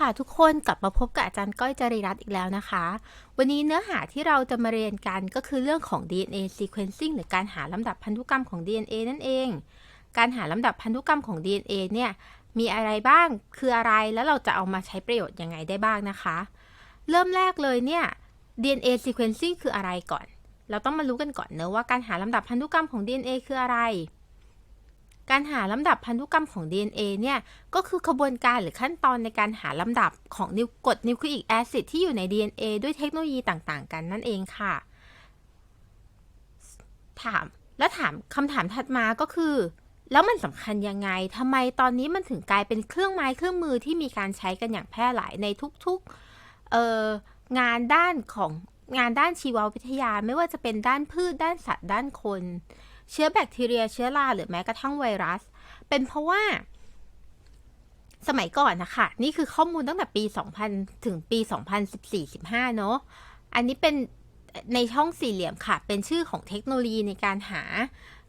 ค่ะทุกคนกลับมาพบกับอาจารย์ก้อยจริรัตน์อีกแล้วนะคะ วันนี้เนื้อหาที่เราจะมาเรียนกันก็คือเรื่องของ DNA sequencing หรือการหาลำดับพันธุกรรมของ DNA นั่นเอง การหาลำดับพันธุกรรมของ DNA เนี่ยมีอะไรบ้างคืออะไรแล้วเราจะเอามาใช้ประโยชน์ยังไงได้บ้างนะคะ เริ่มแรกเลยเนี่ย DNA sequencing คืออะไรก่อน เราต้องมารู้กันก่อนเนอะว่าการหาลำดับพันธุกรรมของ DNA คืออะไร การหาลำดับพันธุกรรมของ DNA เนี่ย ก็คือขบวนการหรือขั้นตอนในการหาลำดับของนิวกรดนิวคลีอิกแอซิดที่อยู่ใน DNA ด้วยเทคโนโลยีต่างๆ กันนั่นเองค่ะ ถามและถามคำถามถัดมาก็คือ แล้วมันสำคัญยังไงทำไมตอนนี้มันถึงกลายเป็นเครื่องไม้เครื่องมือที่มีการใช้กันอย่างแพร่หลายในทุกๆองานด้านของงานด้านชีววิทยาไม่ว่าจะเป็นด้านพืชด้านสัตว์ด้านคน เชื้อแบคทีเรีย เชื้อราหรือแม้กระทั่งไวรัส เป็นเพราะว่า สมัยก่อนนะคะนี่คือข้อมูลตั้งแต่ปี 2000 ถึงปี 2014-15 เนอะอันนี้เป็นในช่องสี่เหลี่ยมค่ะ เป็นชื่อของเทคโนโลยีในการหา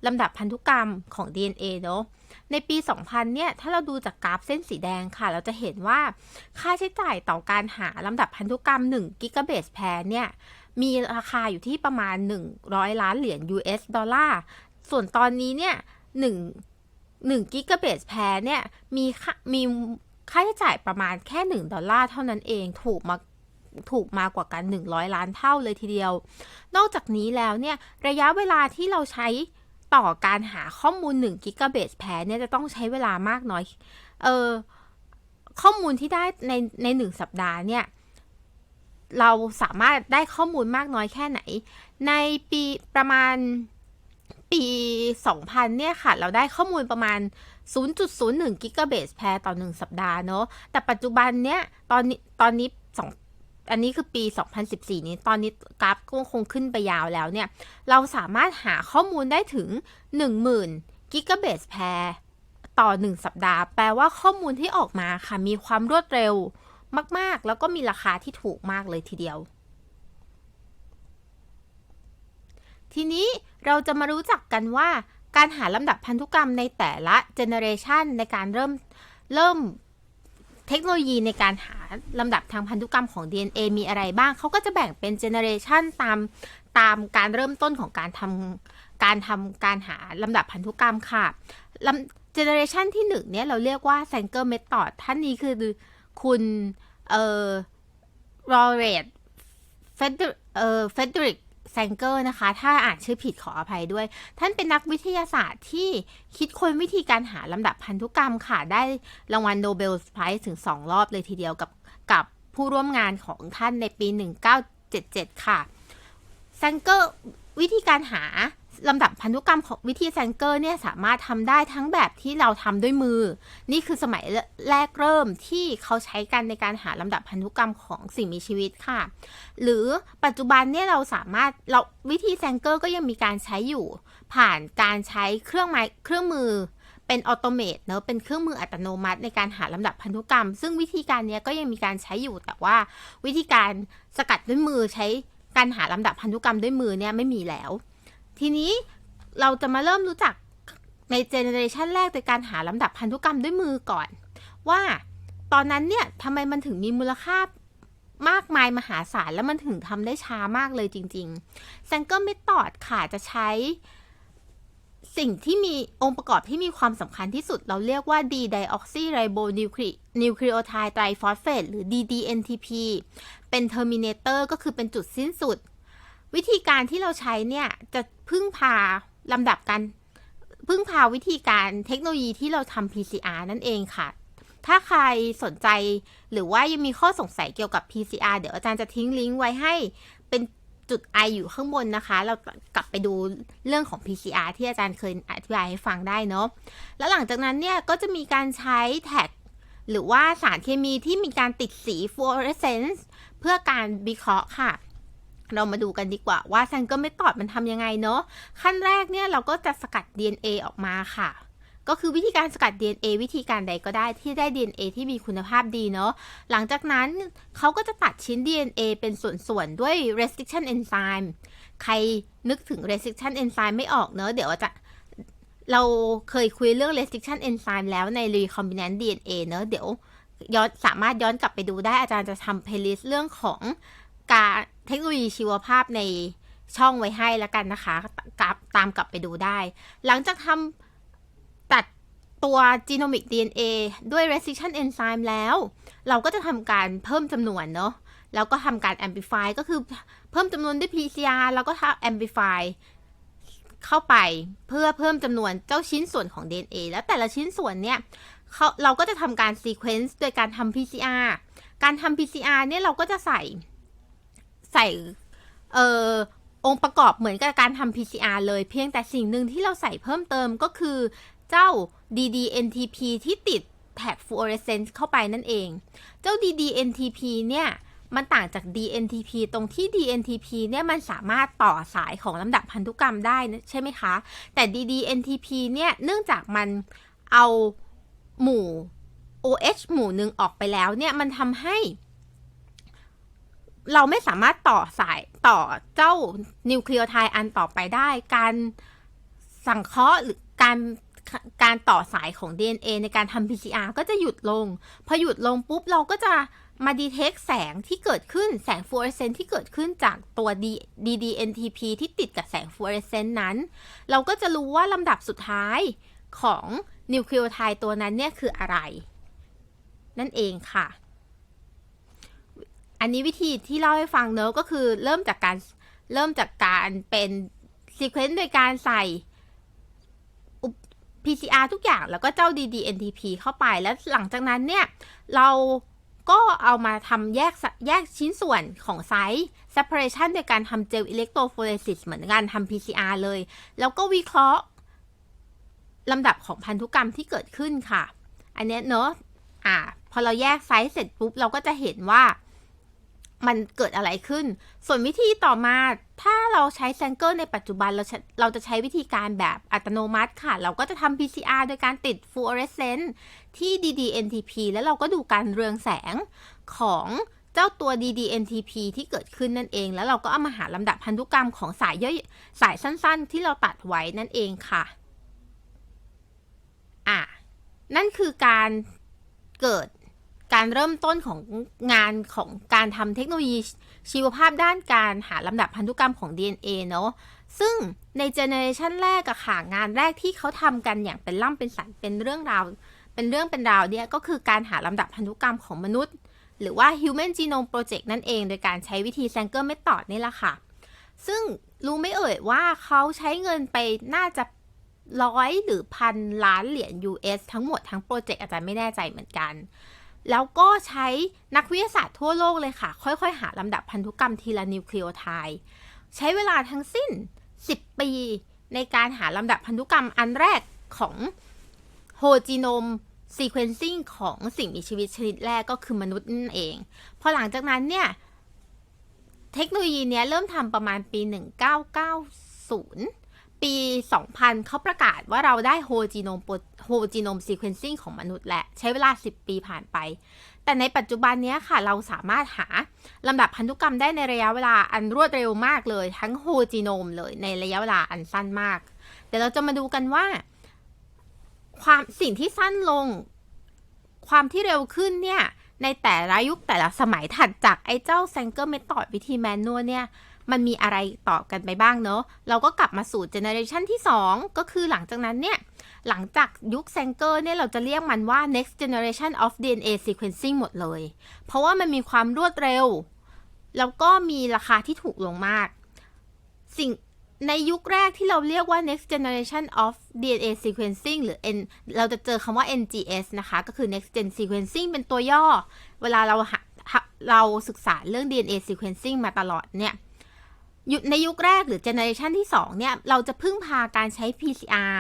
ลำดับพันธุกรรมของ DNA เนอะในปี 2000 เนี่ย ถ้าเราดูจากกราฟเส้นสีแดงค่ะ เราจะเห็นว่าค่าใช้จ่ายต่อการหาลำดับพันธุกรรม1กิกะเบสแพร์เนี่ย มีราคาอยู่ที่ประมาณ 100 ล้านเหรียญ US ดอลลาร์ ส่วนตอนนี้เนี่ย1 1กิกะเบสแพร์เนี่ยมีค่ามีค่าใช้จ่ายประมาณแค่ 1 ดอลลาร์เท่านั้นเองถูกมาถูกมากว่ากัน 100 ล้านเท่าเลยทีเดียว นอกจากนี้แล้วเนี่ยระยะเวลาที่เราใช้ต่อการหาข้อมูล1กิกะเบสแพร์เนี่ยจะต้องใช้เวลามากน้อยเออข้อมูลที่ได้ในในหนึ่งสัปดาห์เนี่ย เราสามารถได้ข้อมูลมากน้อยแค่ไหน ในปีประมาณ ปี 2000 เนี่ยค่ะ เราได้ข้อมูลประมาณ 0.01 กิกะเบสแพร์ต่อ 1 สัปดาห์เนาะ แต่ปัจจุบันเนี่ยตอนนี้ ตอนนี้สองอันนี้คือปี 2014 นี้ ตอนนี้กราฟก็คงขึ้นไปยาวแล้วเนี่ย เราสามารถหาข้อมูลได้ถึง 10,000 กิกะเบสแพร์ต่อ 1 สัปดาห์ แปลว่าข้อมูลที่ออกมาค่ะ มีความรวดเร็วมาก ๆ แล้วก็มีราคาที่ถูกมากเลยทีเดียว ทีนี้เราจะมารู้จักกันว่า การหาลำดับพันธุกรรมในแต่ละเจเนเรชันในการเริ่มเริ่มเทคโนโลยีในการหาลำดับทางพันธุกรรมของ DNA มีอะไรบ้าง เขาก็จะแบ่งเป็นเจเนเรชันตามตามการเริ่มต้นของการทำการทำการหาลำดับพันธุกรรมค่ะลำเจเนเรชันที่หนึ่งเนี่ยเราเรียกว่า Sanger Method ท่านนี้คือคุณเอ่อรอเรตเฟเดเอ่อเฟเดริก แซงเกอร์นะคะ ถ้าอ่านชื่อผิดขออภัยด้วย ท่านเป็นนักวิทยาศาสตร์ที่คิดค้นวิธีการหาลำดับพันธุกรรมค่ะ ได้รางวัลโนเบลไพรส์ถึง 2 รอบเลยทีเดียวกับกับผู้ร่วมงานของท่านในปี 1977 ค่ะแซงเกอร์วิธีการหา ลำดับพันธุกรรมของวิธีแซงเกอร์เนี่ยสามารถทำได้ทั้งแบบที่เราทำด้วยมือ นี่คือสมัยแรกเริ่มที่เขาใช้กันในการหาลำดับพันธุกรรมของสิ่งมีชีวิตค่ะ หรือปัจจุบันเนี่ยเราสามารถเราวิธีแซงเกอร์ก็ยังมีการใช้อยู่ ผ่านการใช้เครื่องไม้เครื่องมือเป็นออโตเมตเนอะเป็นเครื่องมืออัตโนมัติในการหาลำดับพันธุกรรม ซึ่งวิธีการนี้ก็ยังมีการใช้อยู่ แต่ว่าวิธีการสกัดด้วยมือใช้การหาลำดับพันธุกรรมด้วยมือเนี่ยไม่มีแล้ว ทีนี้เราจะมาเริ่มรู้จักในเจเนอเรชันแรกในการหาลำดับพันธุกรรมด้วยมือก่อน ว่าตอนนั้นเนี่ยทำไมมันถึงมีมูลค่ามากมายมหาศาลแล้วมันถึงทำได้ช้ามากเลยจริงๆ s a n g e r Method ค่ะจะใช้ สิ่งที่มีองค์ประกอบที่มีความสำคัญที่สุดเราเรียกว่า D-deoxyribonucleotide triphosphate หรือ DDNTP เป็น terminator ก็คือเป็นจุดสิ้นสุด วิธีการที่เราใช้เนี่ยจะพึ่งพาลำดับการพึ่งพาวิธีการเทคโนโลยีที่เราทำ PCR นั่นเองค่ะ ถ้าใครสนใจหรือว่ายังมีข้อสงสัยเกี่ยวกับ PCR เดี๋ยวอาจารย์จะทิ้งลิงก์ไว้ให้เป็นจุด I อยู่ข้างบนนะคะ เรากลับไปดูเรื่องของ PCR ที่อาจารย์เคยอธิบายให้ฟังได้เนาะ แล้วหลังจากนั้นเนี่ยก็จะมีการใช้แท็กหรือว่าสารเคมีที่มีการติดสี fluorescence เพื่อการวิเคราะห์ค่ะ เรามาดูกันดีกว่าว่าแซงเกิลไม่ตอดมันทำยังไงเนาะขั้นแรกเนี่ยเราก็จะสกัด DNA ออกมาค่ะ ก็คือวิธีการสกัด DNA วิธีการใดก็ได้ที่ได้ DNA ที่มีคุณภาพดีเนาะหลังจากนั้นเขาก็จะตัดชิ้น DNA เป็นส่วนๆ ด้วย restriction enzyme ใครนึกถึง restriction enzyme ไม่ออกเนอะเดี๋ยวจะเราเคยคุยเรื่อง restriction enzyme แล้วใน recombinant DNA เนอะเดี๋ยวย้อนสามารถย้อนกลับไปดูได้อาจารย์จะทำเพลย์ลิสต์เรื่องของ การเทคโนโลยีชีวภาพในช่องไว้ให้แล้วกันนะคะกลับตามกลับไปดูได้ หลังจากทำตัดตัว genomic DNA ด้วย restriction enzyme แล้ว เราก็จะทำการเพิ่มจำนวนเนาะแล้วก็ทำการ amplify ก็คือเพิ่มจำนวนด้วย PCR แล้วก็ทำ amplify เข้าไปเพื่อเพิ่มจำนวนเจ้าชิ้นส่วนของ DNA แล้วแต่ละชิ้นส่วนเนี่ยเขาเราก็จะทำการ sequence โดยการทำ PCR การทำ PCR เนี่ยเราก็จะใส่ ใส่เอ่อองค์ประกอบเหมือนกับการทำ PCR เลยเพียงแต่สิ่งหนึ่งที่เราใส่เพิ่มเติมก็คือเจ้า DDNTP ที่ติดแท็ก fluorescence เข้าไปนั่นเอง เจ้า DDNTP เนี่ย มันต่างจาก DNTP ตรงที่ DNTP เนี่ยมันสามารถต่อสายของลำดับพันธุกรรมได้นะใช่ไหมคะ แต่ DDNTP เนี่ย เนื่องจากมันเอาหมู่ OH หมู่หนึ่งออกไปแล้วเนี่ย มันทำให้ เราไม่สามารถต่อสายต่อเจ้านิวเคลียโทด์อันต่อไปได้ การสังเคราะห์หรือการการต่อสายของ DNA ในการทำ PCR ก็จะหยุดลง พอหยุดลงปุ๊บเราก็จะมาดีเทคแสงที่เกิดขึ้นแสงฟลูออเรสเซนต์ที่เกิดขึ้นจากตัว DDNTP ที่ติดกับแสงฟลูออเรสเซนต์นั้น เราก็จะรู้ว่าลำดับสุดท้ายของนิวเคลียโทด์ตัวนั้นเนี่ยคืออะไร นั่นเองค่ะ อันนี้วิธีที่เล่าให้ฟังเนอะก็คือเริ่มจากการเริ่มจากการเป็นซีเควนต์โดยการใส่ PCR ทุกอย่างแล้วก็เจ้า DDNTP เข้าไปแล้วหลังจากนั้นเนี่ย เราก็เอามาทำแยกแยกชิ้นส่วนของไซส์ separation โดยการทำเจลอิเล็กโทรโฟเรซิสเหมือนกันทำ PCR เลย แล้วก็วิเคราะห์ลำดับของพันธุกรรมที่เกิดขึ้นค่ะ อันนี้เนอะอ่า พอเราแยกไซส์เสร็จปุ๊บ เราก็จะเห็นว่า มันเกิดอะไรขึ้น ส่วนวิธีต่อมาถ้าเราใช้แซงเกิลในปัจจุบันเราเราจะใช้วิธีการแบบอัตโนมัติค่ะ เราก็จะทำ PCR โดยการติดฟลูออเรสเซนต์ที่ DDNTP แล้วเราก็ดูการเรืองแสงของเจ้าตัว DDNTP ที่เกิดขึ้นนั่นเอง แล้วเราก็เอามาหาลำดับพันธุกรรมของสายย่อยสายสั้นๆ ที่เราตัดไว้นั่นเองค่ะอะนั่นคือการเกิด การเริ่มต้นของงานของการทำเทคโนโลยีชีวภาพด้านการหาลำดับพันธุกรรมของ DNA เนาะซึ่งในเจเนอเรชันแรกอะค่ะงานแรกที่เขาทำกันอย่างเป็นล่ำเป็นสันเป็นเรื่องราว เป็นเรื่องเป็นราวเนี่ยก็คือการหาลำดับพันธุกรรมของมนุษย์ หรือว่า Human Genome Project นั่นเอง โดยการใช้วิธี Sanger Method นี่แหละค่ะ ซึ่งรู้ไม่เอ่ยว่าเขาใช้เงินไปน่าจะร้อยหรือพันล้านเหรียญ US ทั้งหมดทั้งโปรเจกต์อาจารย์ไม่แน่ใจเหมือนกัน แล้วก็ใช้นักวิทยาศาสตร์ทั่วโลกเลยค่ะ ค่อยๆ หาลำดับพันธุกรรมทีละนิวคลียโทด์ใช้เวลาทั้งสิ้น 10 ปี ในการหาลำดับพันธุกรรมอันแรกของโฮจีโนมซีเควนซิ่งของสิ่งมีชีวิตชนิดแรกก็คือมนุษย์นั่นเอง พอหลังจากนั้นเนี่ย เทคโนโลยีเนี้เริ่มทำประมาณปี 1990 ปี 2000 เขาประกาศว่าเราได้โฮจีโนมโฮจีโนมซีเควนซิ่งของมนุษย์และ ใช้เวลา 10 ปีผ่านไป แต่ในปัจจุบันนี้ค่ะ เราสามารถหาลำดับพันธุกรรมได้ในระยะเวลาอันรวดเร็วมากเลย ทั้งโฮจีโนมเลยในระยะเวลาอันสั้นมาก เดี๋ยวเราจะมาดูกันว่า ความสิ่งที่สั้นลง ความที่เร็วขึ้นเนี่ยในแต่ละยุคแต่ละสมัยถัดจากไอ้เจ้าแซงเกอร์เมธอดวิธีแมนนวลเนี่ย มันมีอะไรต่อกันไปบ้างเนอะเราก็กลับมาสู่เจเนอเรชันที่ 2 ก็คือหลังจากนั้นเนี่ย หลังจากยุคแซงเกอร์เนี่ยเราจะเรียกมันว่า next generation of DNA sequencing หมดเลย เพราะว่ามันมีความรวดเร็ว แล้วก็มีราคาที่ถูกลงมาก สิ่งในยุคแรกที่เราเรียกว่า next generation of DNA sequencing หรือ N เราจะเจอคำว่า NGS นะคะ ก็คือ next gen sequencing เป็นตัวย่อ เวลาเราเราศึกษาเรื่อง DNA sequencing มาตลอดเนี่ย ในยุคแรกหรือเจเนอเรชันที่ 2 เนี่ย เราจะพึ่งพาการใช้ PCR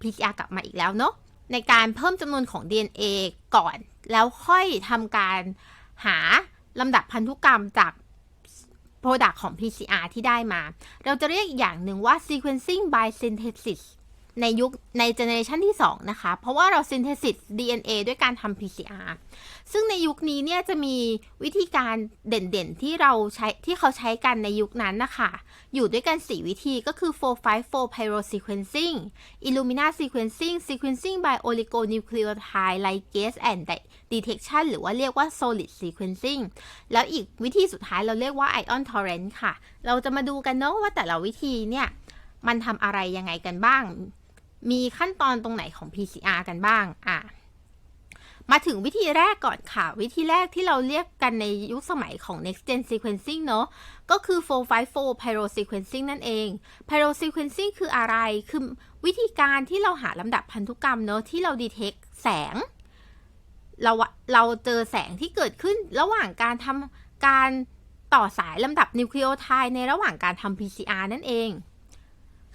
PCR กลับมาอีกแล้วเนาะในการเพิ่มจำนวนของ DNA ก่อน แล้วค่อยทำการหาลำดับพันธุกรรมจาก Product ของ PCR ที่ได้มา เราจะเรียกอีกอย่างหนึ่งว่า sequencing by synthesis ในยุคในเจเนอเรชันที่ 2 นะคะ เพราะว่าเรา synthesis DNA ด้วยการทำ PCR ซึ่งในยุคนี้เนี่ยจะมีวิธีการเด่นๆ ที่เราใช้ที่เขาใช้กันในยุคนั้นนะคะ อยู่ด้วยกัน 4 วิธีก็คือ 454 pyro sequencing Illumina sequencing sequencing by oligonucleotide ligase and detection หรือว่าเรียกว่า solid sequencing แล้วอีกวิธีสุดท้ายเราเรียกว่า ion torrent ค่ะ เราจะมาดูกันเนาะว่าแต่ละวิธีเนี่ยมันทำอะไรยังไงกันบ้าง มีขั้นตอนตรงไหนของ PCR กันบ้างอะมาถึงวิธีแรกก่อนค่ะ วิธีแรกที่เราเรียกกันในยุคสมัยของ next gen sequencing เนาะก็คือ 454 pyro sequencing นั่นเอง pyro sequencing คืออะไร คือวิธีการที่เราหาลำดับพันธุกรรมเนาะที่เรา detect แสง เราเราเจอแสงที่เกิดขึ้นระหว่างการทำการต่อสายลำดับนิวคลีโอไทด์ในระหว่างการทำ PCR นั่นเอง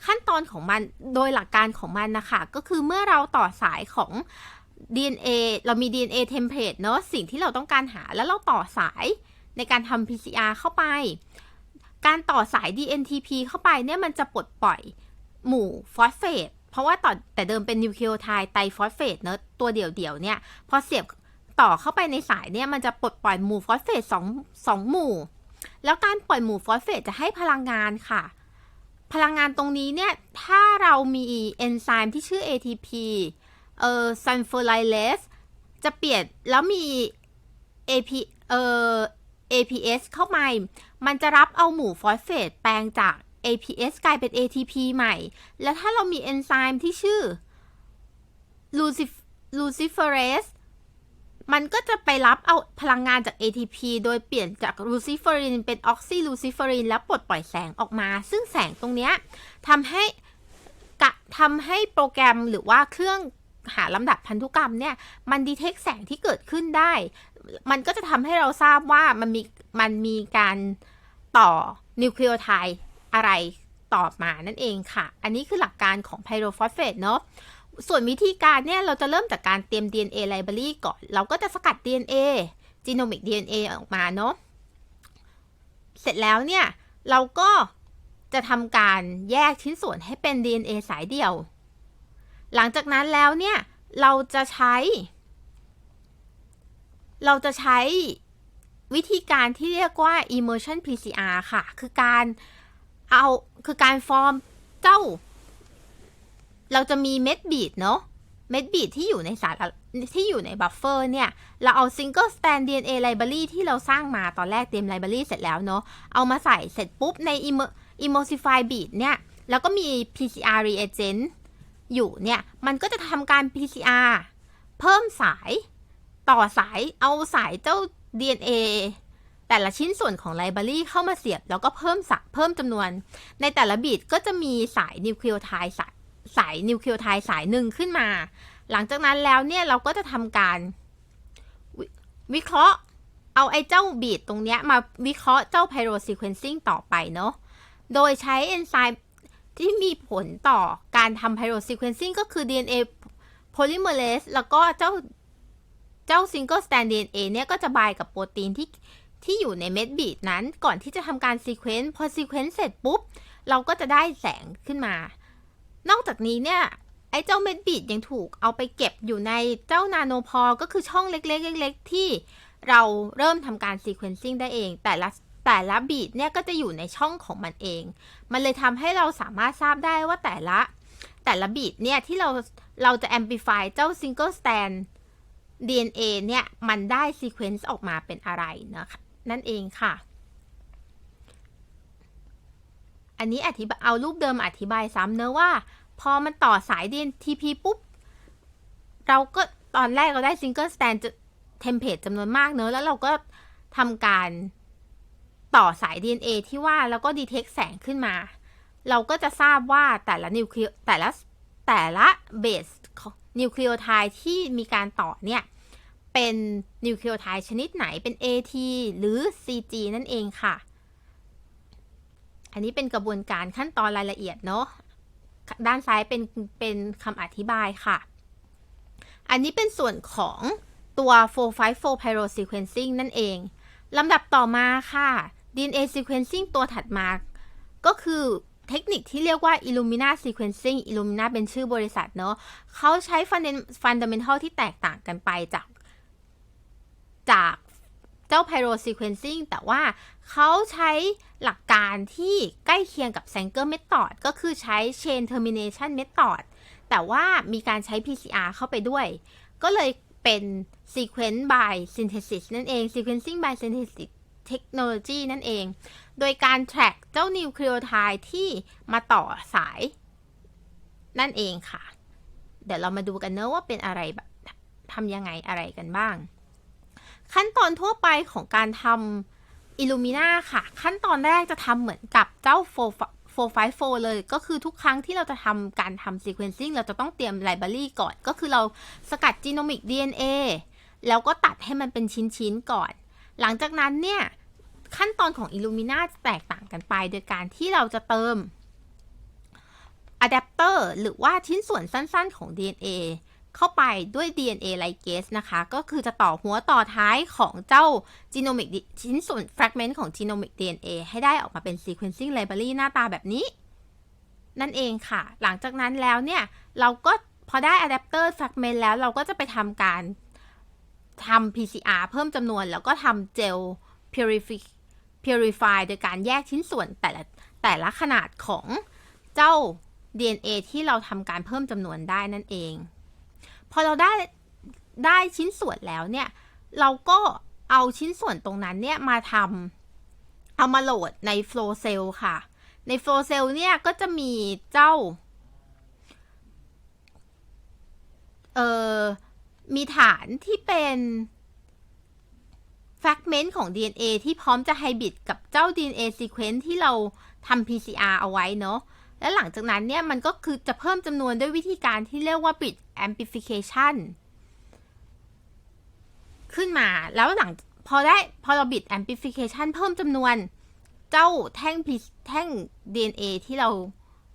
ขั้นตอนของมันโดยหลักการของมันนะคะ ก็คือเมื่อเราต่อสายของ DNA เรามี DNA template เนอะสิ่งที่เราต้องการหาแล้วเราต่อสายในการทำ PCR เข้าไป การต่อสาย DNTP เข้าไปเนี่ยมันจะปลดปล่อยหมู่ฟอสเฟตเพราะว่าต่อแต่เดิมเป็นนิวคลีโอไทด์ไตรฟอสเฟตเนอะตัวเดี่ยวๆเนี่ย พอเสียบต่อเข้าไปในสายเนี่ย มันจะปลดปล่อยหมู่ฟอสเฟตสองสองหมู่ แล้วการปล่อยหมู่ฟอสเฟตจะให้พลังงานค่ะ พลังงานตรงนี้เนี่ย ถ้าเรามีเอนไซม์ที่ชื่อ ATP เอ่อ sulfurylase จะเปลี่ยนแล้วมี AP เอ่อ APS เข้ามา มันจะรับเอาหมู่ฟอสเฟตแปลงจาก APS กลายเป็น ATP ใหม่ แล้วถ้าเรามีเอนไซม์ที่ชื่อ lucif- luciferase มันก็จะไปรับเอาพลังงานจาก ATP โดยเปลี่ยนจากลูซิเฟอรินเป็นออกซิลูซิเฟอรินแล้วปลดปล่อยแสงออกมา ซึ่งแสงตรงนี้ทำให้กะทำให้โปรแกรมหรือว่าเครื่องหาลำดับพันธุกรรมเนี่ย มันดีเทคแสงที่เกิดขึ้นได้ มันก็จะทำให้เราทราบว่ามันมีมันมีการต่อนิวคลีโอไทด์อะไรต่อมานั่นเองค่ะ อันนี้คือหลักการของไพโรฟอสเฟตเนาะ ส่วนวิธีการเนี่ยเราจะเริ่มจากการเตรียม DNA library ก่อน เราก็จะสกัด DNA genomic DNA ออกมาเนาะ เสร็จแล้วเนี่ย เราก็จะทำการแยกชิ้นส่วนให้เป็น DNA สายเดี่ยว หลังจากนั้นแล้วเนี่ย เราจะใช้ เราจะใช้วิธีการที่เรียกว่า immersion PCR ค่ะ คือการเอา คือการฟอร์มเจ้า เราจะมีเม็ดบีดเนาะเม็ดบีดที่อยู่ในสารที่อยู่ในบัฟเฟอร์เนี่ย เราเอา single strand DNA library ที่เราสร้างมาตอนแรกเตรียม library เสร็จแล้วเนาะเอามาใส่เสร็จปุ๊บใน emulsify bead เนี่ย แล้วก็มี PCR reagent อยู่เนี่ย มันก็จะทำการ PCR เพิ่มสายต่อสายเอาสายเจ้า DNA แต่ละชิ้นส่วนของไลบรารีเข้ามาเสียบ แล้วก็เพิ่มสเพิ่มจำนวน ในแต่ละบีดก็จะมีสายนิวคลีโอไทด์สาย สายนิวเคลีโอไทด์สายหนึ่งขึ้นมา หลังจากนั้นแล้วเนี่ยเราก็จะทำการววิเคราะห์เอาไอ้เจ้าบีดตรงเนี้ยมาวิเคราะห์เจ้าไพโรซีเควนซิ่งต่อไปเนาะ โดยใช้เอนไซม์ที่มีผลต่อการทำไพโรซีเควนซิ่งก็คือ DNA polymerase แล้วก็เจ้าเจ้า single strand DNA เนี่ยก็จะบายกับโปรตีนที่ที่อยู่ในเม็ดบีดนั้นก่อนที่จะทำการซีเควนซ์พอซีเควนซ์เสร็จปุ๊บ เราก็จะได้แสงขึ้นมา นอกจากนี้เนี่ยไอ้เจ้าเม็ดบีดยังถูกเอาไปเก็บอยู่ในเจ้านาโนพอลก็คือช่องเล็กๆเล็กๆที่เราเริ่มทำการซีเควนซิ่งได้เอง แต่ละแต่ละบีดเนี่ยก็จะอยู่ในช่องของมันเอง มันเลยทำให้เราสามารถทราบได้ว่าแต่ละ แต่ละบีดเนี่ยที่เราเราจะ amplify เจ้า single strand DNA เนี่ย มันได้ซีเควนซ์ออกมาเป็นอะไรนะคะนั่นเองค่ะ อันนี้อธิบายเอารูปเดิมอธิบายซ้ำเนอะว่า พอมันต่อสาย DNTP ปุ๊บ เราก็ตอนแรกเราได้ single strand template จำนวนมากเนอะแล้วเราก็ทำการต่อสาย DNA ที่ว่าแล้วก็ detect แสงขึ้นมา เราก็จะทราบว่าแต่ละนิวคลีแต่ละแต่ละเบสนิวคลีโอไทด์ที่มีการต่อเนี่ย เป็นนิวคลีโอไทด์ชนิดไหนเป็น AT หรือ CG นั่นเองค่ะ อันนี้เป็นกระบวนการขั้นตอนรายละเอียดเนาะด้านซ้ายเป็นเป็นคำอธิบายค่ะ อันนี้เป็นส่วนของตัว 454 pyro sequencing นั่นเองลำดับต่อมาค่ะ DNA sequencing ตัวถัดมา ก็คือเทคนิคที่เรียกว่า Illumina Sequencing Illumina เป็นชื่อบริษัทเนอะเขาใช้ Fundamental ที่แตกต่างกันไปจากจาก เจ้า Pyro Sequencing แต่ว่าเขาใช้หลักการที่ใกล้เคียงกับ Sanger Method ก็คือใช้ Chain Termination Method แต่ว่ามีการใช้ PCR เข้าไปด้วย ก็เลยเป็น Sequence by Synthesis นั่นเอง Sequencing by Synthesis Technology นั่นเอง โดยการ track เจ้านิวคลีโอไทด์ที่มาต่อสาย นั่นเองค่ะ เดี๋ยวเรามาดูกันเนอะว่าเป็นอะไรแบบทำยังไงอะไรกันบ้าง ขั้นตอนทั่วไปของการทำ Illumina ค่ะ ขั้นตอนแรกจะทำเหมือนกับเจ้า454 เลยก็คือทุกครั้งที่เราจะทำการทำ sequencing เราจะต้องเตรียม library ก่อน ก็คือเราสกัด genomic DNA แล้วก็ตัดให้มันเป็นชิ้นๆก่อน หลังจากนั้นเนี่ย ขั้นตอนของ Illumina จะแตกต่างกันไป โดยการที่เราจะเติมอะแดปเตอร์หรือว่าชิ้นส่วนสั้นๆของ DNA เข้าไปด้วย DNA ligase นะคะ ก็คือจะต่อหัวต่อท้ายของเจ้า genomic ชิ้นส่วน fragment ของ genomic DNA ให้ได้ออกมาเป็น sequencing library หน้าตาแบบนี้ นั่นเองค่ะ หลังจากนั้นแล้วเนี่ย เราก็พอได้ adapter fragment แล้วเราก็จะไปทำการทำ PCR เพิ่มจำนวน แล้วก็ทำ gel purify purify โดยการแยกชิ้นส่วนแต่ละแต่ละขนาดของเจ้า DNA ที่เราทำการเพิ่มจำนวนได้นั่นเอง พอเราได้ได้ชิ้นส่วนแล้วเนี่ย เราก็เอาชิ้นส่วนตรงนั้นเนี่ยมาทำเอามาโหลดใน flow cell ค่ะ ใน flow cell เนี่ยก็จะมีเจ้า เอ่อ มีฐานที่เป็น fragment ของ DNA ที่พร้อมจะไฮบริดกับเจ้า DNA sequence ที่เราทำ PCR เอาไว้เนาะ และหลังจากนั้นเนี่ยมันก็คือจะเพิ่มจำนวนด้วยวิธีการที่เรียกว่า bit amplification ขึ้นมาแล้วหลังพอได้พอเรา bit amplification เพิ่มจำนวนเจ้าแท่งแท่ง DNA ที่เรา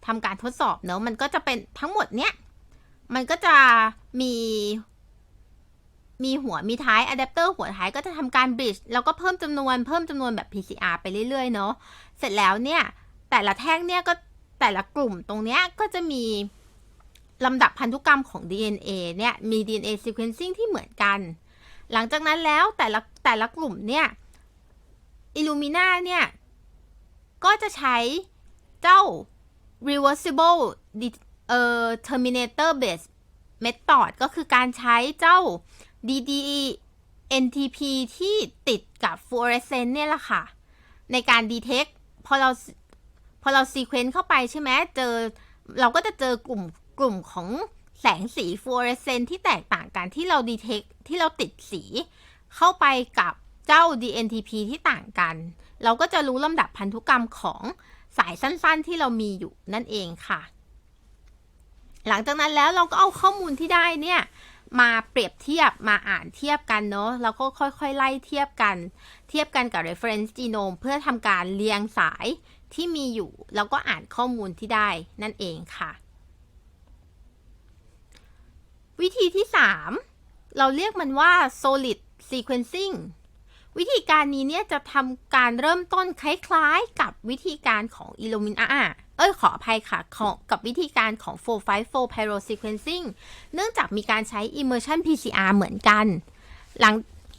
ทำการทดสอบเนาะมันก็จะเป็นทั้งหมดเนี้ย มันก็จะมี มีหัวมีท้ายอะแดปเตอร์หัวท้ายก็จะทำการบริดจ์แล้วก็เพิ่มจำนวนเพิ่มจำนวนแบบ PCR ไปเรื่อยๆ เนาะเสร็จแล้วเนี่ย แต่ละแท่งเนี่ยก็ แต่ละกลุ่มตรงเนี้ยก็จะมีลำดับพันธุกรรมของ DNA เนี่ยมี DNA sequencing ที่เหมือนกัน หลังจากนั้นแล้วแต่ละแต่ละกลุ่มเนี่ย Illumina เนี่ย ก็จะใช้เจ้า reversible เอ่อ terminator based method ก็คือการใช้เจ้า DDE NTP ที่ติดกับ fluorescent เนี่ยแหละค่ะ ในการ detect พอเรา อเรา sequence เข้าไปใช่ไหมเจอ เราก็จะเจอกลุ่มกลุ่มของแสงสี fluorescent ที่แตกต่างกันที่เรา detect ที่เราติดสี เข้าไปกับเจ้า DNTP ที่ต่างกัน เราก็จะรู้ลำดับพันธุกรรมของสายสั้นๆ ที่เรามีอยู่นั่นเองค่ะ หลังจากนั้นแล้วเราก็เอาข้อมูลที่ได้เนี่ยมาเปรียบเทียบมาอ่านเทียบกันเนาะแล้วก็ค่อยๆ ไล่เทียบกัน เทียบกันกับ reference genome เพื่อทำการเรียงสาย ที่มีอยู่ แล้วก็อ่านข้อมูลที่ได้นั่นเองค่ะ วิธีที่ 3 เราเรียกมันว่า solid sequencing วิธีการนี้เนี่ยจะทำการเริ่มต้นคล้ายๆ กับวิธีการของ Illumina เอ้ยขออภัยค่ะขกับวิธีการของ 454 Pyro Sequencing เนื่องจากมีการใช้ Immersion PCR เหมือนกัน หลัง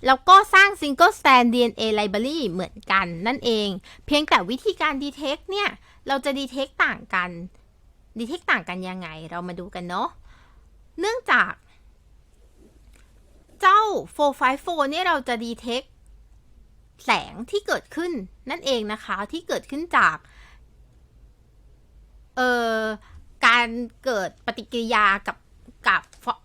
แล้วก็สร้าง Single Strand DNA Library เหมือนกันนั่นเอง เพียงแต่วิธีการ detect เนี่ย เราจะ detect ต่างกัน detect ต่างกันยังไง เรามาดูกันเนาะ เนื่องจากเจ้า 454 เนี่ยเราจะ detect แสงที่เกิดขึ้นนั่นเองนะคะ ที่เกิดขึ้นจาก เอ่อ การเกิดปฏิกิริยากับ กับ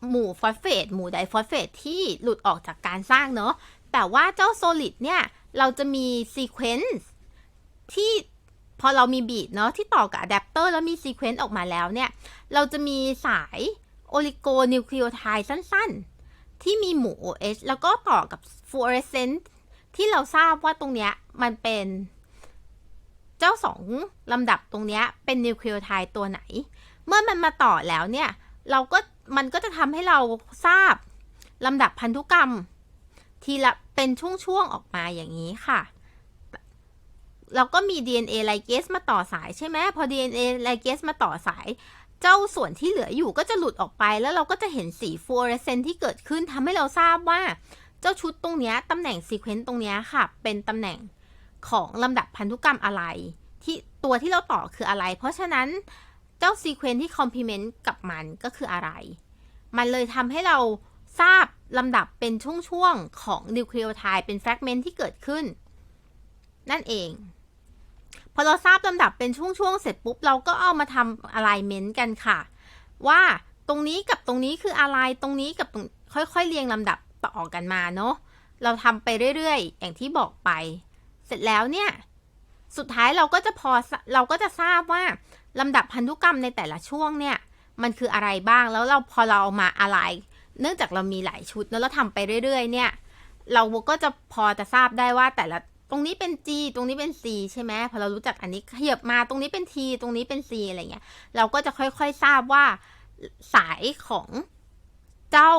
หมู่ฟอสเฟตหมู่ไดฟอสเฟตที่หลุดออกจากการสร้างเนาะแต่ว่าเจ้าโซลิดเนี่ย เราจะมีซีเควนซ์ที่พอเรามีบีดเนาะที่ต่อกับอะแดปเตอร์แล้วมีซีเควนซ์ออกมาแล้วเนี่ย เราจะมีสายโอลิโกนิวคลีโอไทด์สั้นๆ ที่มีหมู่ OH แล้วก็ต่อกับฟลูออเรสเซนต์ที่เราทราบว่าตรงเนี้ยมันเป็นเจ้าสองลำดับตรงเนี้ยเป็นนิวคลีโอไทด์ตัวไหน เมื่อมันมาต่อแล้วเนี่ย เราก็ มันก็จะทำให้เราทราบลำดับพันธุกรรม ทีละเป็นช่วงๆออกมาอย่างนี้ค่ะ เราก็มี DNA ligase มาต่อสายใช่ไหมพอ DNA ligase มาต่อสาย เจ้าส่วนที่เหลืออยู่ก็จะหลุดออกไป แล้วเราก็จะเห็นสีฟลูออเรสเซนที่เกิดขึ้นทำให้เราทราบว่าเจ้าชุดตรงนี้ตำแหน่งซีเควนต์ตรงนี้ค่ะ เป็นตำแหน่งของลำดับพันธุกรรมอะไร ที่ตัวที่เราต่อคืออะไร เพราะฉะนั้น เจ้าซีเควนต์ที่คอมพลีเมนต์กับมันก็คืออะไร มันเลยทำให้เราทราบลำดับเป็นช่วงๆของนิวคลีโอไทด์เป็นแฟกเมนต์ที่เกิดขึ้น นั่นเอง พอเราทราบลำดับเป็นช่วงๆเสร็จปุ๊บ เราก็เอามาทำ alignment กันค่ะ ว่าตรงนี้กับตรงนี้คืออะไรตรงนี้กับตรงค่อยๆเรียงลำดับต่อกันมาเนาะเราทำไปเรื่อยๆ อย่างที่บอกไป เสร็จแล้วเนี่ย สุดท้ายเราก็จะพอเราก็จะทราบว่า ลำดับพันธุกรรมในแต่ละช่วงเนี่ยมันคืออะไรบ้างแล้วเราพอเราเอามาอะไร เนื่องจากเรามีหลายชุดแล้วเราทำไปเรื่อยๆ เนี่ย เราก็จะพอจะทราบได้ว่าแต่ละตรงนี้เป็น G ตรงนี้เป็น C ใช่ไหมพอเรารู้จักอันนี้ขยับมาตรงนี้เป็น T ตรงนี้เป็น C อะไรเงี้ยเราก็จะค่อยๆทราบว่าสายของเจ้า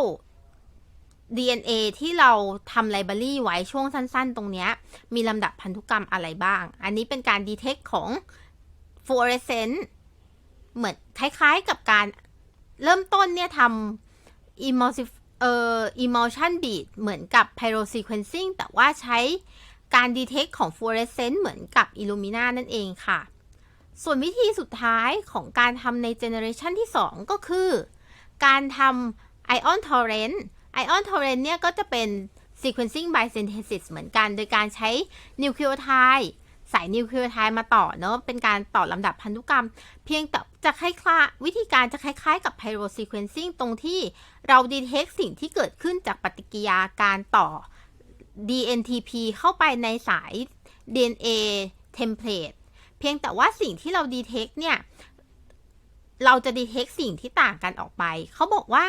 DNA ที่เราทำไลบรารีไว้ช่วงสั้น ๆ ตรงเนี้ยมีลำดับพันธุกรรมอะไรบ้าง อันนี้เป็นการดีเทคของ fluorescent เหมือนคล้ายๆกับการเริ่มต้นเนี่ยทำ emulsive เอ่อ emulsion bead เหมือนกับ pyrosequencing แต่ว่าใช้การดีเทคของ fluorescent เหมือนกับ Illumina นั่นเองค่ะ ส่วนวิธีสุดท้ายของการทำในเจเนอเรชันที่ 2 ก็คือ การทำ ion torrent ion torrent เนี่ยก็จะเป็น sequencing by synthesis เหมือนกัน โดยการใช้นิวคลีโอไทด์ สายนิวคลีโอไทด์มาต่อเนาะเป็นการต่อลำดับพันธุกรรม เพียงแต่จะคล้ายๆวิธีการจะคล้ายๆกับ pyro sequencing ตรงที่เราดีเทคสิ่งที่เกิดขึ้นจากปฏิกิริยาการต่อ DNTP เข้าไปในสาย DNA template เพียงแต่ว่าสิ่งที่เราดีเทคเนี่ย เราจะดีเทคสิ่งที่ต่างกันออกไป เขาบอกว่า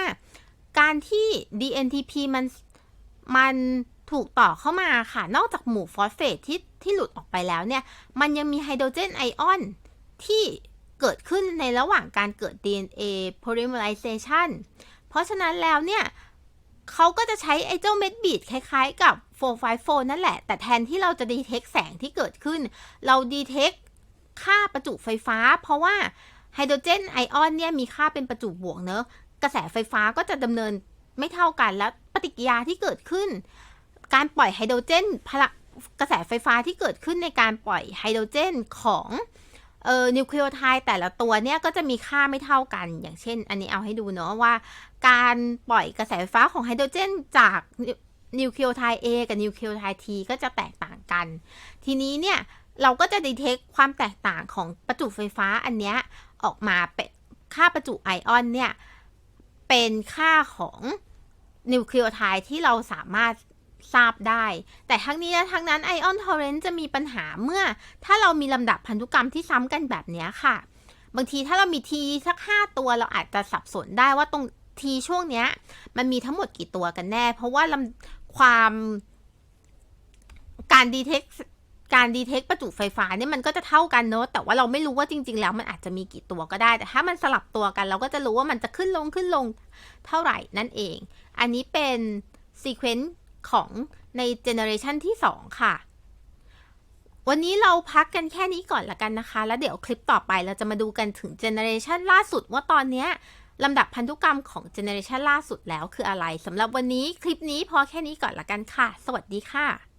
การที่ DNTP มันมัน ถูกต่อเข้ามาค่ะ นอกจากหมู่ฟอสเฟตที่ที่หลุดออกไปแล้วเนี่ย มันยังมีไฮโดรเจนไอออนที่เกิดขึ้นในระหว่างการเกิด DNA polymerization เพราะฉะนั้นแล้วเนี่ยเขาก็จะใช้ไอ้เจ้าเม็ดบีดคล้ายๆกับ 454 นั่นแหละ แต่แทนที่เราจะดีเทคแสงที่เกิดขึ้น เราดีเทคค่าประจุไฟฟ้า เพราะว่าไฮโดรเจนไอออนเนี่ยมีค่าเป็นประจุบวกเนอะกระแสไฟฟ้าก็จะดำเนินไม่เท่ากันแล้วปฏิกิริยาที่เกิดขึ้น การปล่อยไฮโดรเจนพลังกระแสไฟฟ้าที่เกิดขึ้นในการปล่อยไฮโดรเจนของเอ่อนิวคลีโอไทด์แต่ละตัวเนี่ยก็จะมีค่าไม่เท่ากัน อย่างเช่น อันนี้เอาให้ดูเนาะว่า การปล่อยกระแสไฟฟ้าของไฮโดรเจนจากนิวคลีโอไทด์ A กับนิวคลีโอไทด์ T ก็จะแตกต่างกัน ทีนี้เนี่ยเราก็จะดีเทคความแตกต่างของประจุไฟฟ้าอันเนี้ยออกมาเป็นค่าประจุไอออนเนี่ยเป็นค่าของนิวคลีโอไทด์ที่เราสามารถ ทราบได้ แต่ทั้งนี้และทั้งนั้นไอออนทอร์เรนต์จะมีปัญหาเมื่อ ถ้าเรามีลำดับพันธุกรรมที่ซ้ำกันแบบนี้ค่ะ บางทีถ้าเรามีทีสัก 5 ตัวเราอาจจะสับสนได้ว่าตรงทีช่วงเนี้ย มันมีทั้งหมดกี่ตัวกันแน่ เพราะว่าลำความการดีเทคการดีเทคประจุไฟฟ้าเนี่ยมันก็จะเท่ากันเนอะแต่ว่าเราไม่รู้ว่าจริง ๆ แล้วมันอาจจะมีกี่ตัวก็ได้ แต่ถ้ามันสลับตัวกัน เราก็จะรู้ว่ามันจะขึ้นลงขึ้นลงเท่าไหร่นั่นเอง อันนี้เป็นซีเควนซ์ ของในเจเนอเรชันที่ 2 ค่ะ วันนี้เราพักกันแค่นี้ก่อนละกันนะคะ แล้วเดี๋ยวคลิปต่อไปเราจะมาดูกันถึงเจเนอเรชันล่าสุดว่าตอนเนี้ยลำดับพันธุกรรมของเจเนอเรชันล่าสุดแล้วคืออะไรสำหรับวันนี้คลิปนี้พอแค่นี้ก่อนละกันค่ะ สวัสดีค่ะ